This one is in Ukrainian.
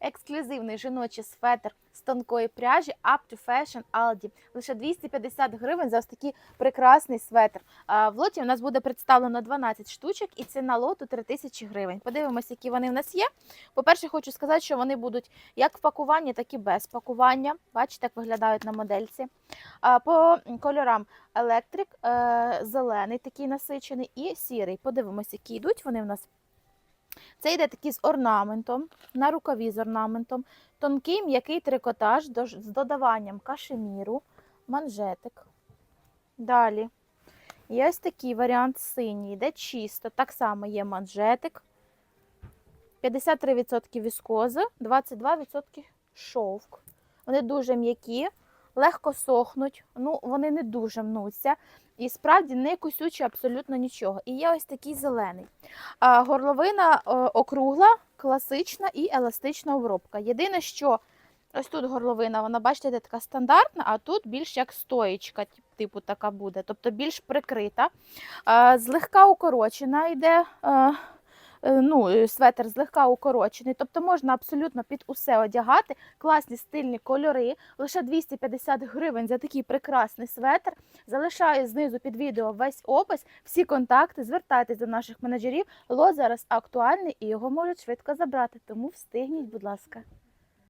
ексклюзивний жіночий светр з тонкої пряжі Up to Fashion Aldi. Лише 250 гривень за ось такий прекрасний светр. В лоті у нас буде представлено 12 штучок і ціна лоту 3000 гривень. Подивимось, які вони в нас є. По-перше, хочу сказати, що вони будуть як в пакуванні, так і без пакування. Бачите, як виглядають на модельці. По кольорам електрик, е, зелений такий насичений і сірий. Подивимось, які йдуть вони в нас. Це йде такий з орнаментом, на рукаві з орнаментом, тонкий м'який трикотаж з додаванням кашеміру, манжетик. Далі. Є ось такий варіант синій, йде чисто. Так само є манжетик. 53% віскози, 22% шовк. Вони дуже м'які, легко сохнуть, ну, вони не дуже мнуться. І справді не кусючі абсолютно нічого. І є ось такий зелений. А, горловина е, округла, класична і еластична обробка. Єдине, що ось тут горловина, вона, бачите, така стандартна, а тут більш як стоїчка, тип- типу така буде, тобто більш прикрита. А, злегка укорочена йде. е, е, Ну, е, светр злегка укорочений, тобто можна абсолютно під усе одягати. Класні стильні кольори. Лише 250 гривень за такий прекрасний светр. Залишаю знизу під відео весь опис, всі контакти. Звертайтесь до наших менеджерів. Ло зараз актуальний і його можуть швидко забрати, тому встигніть, будь ласка.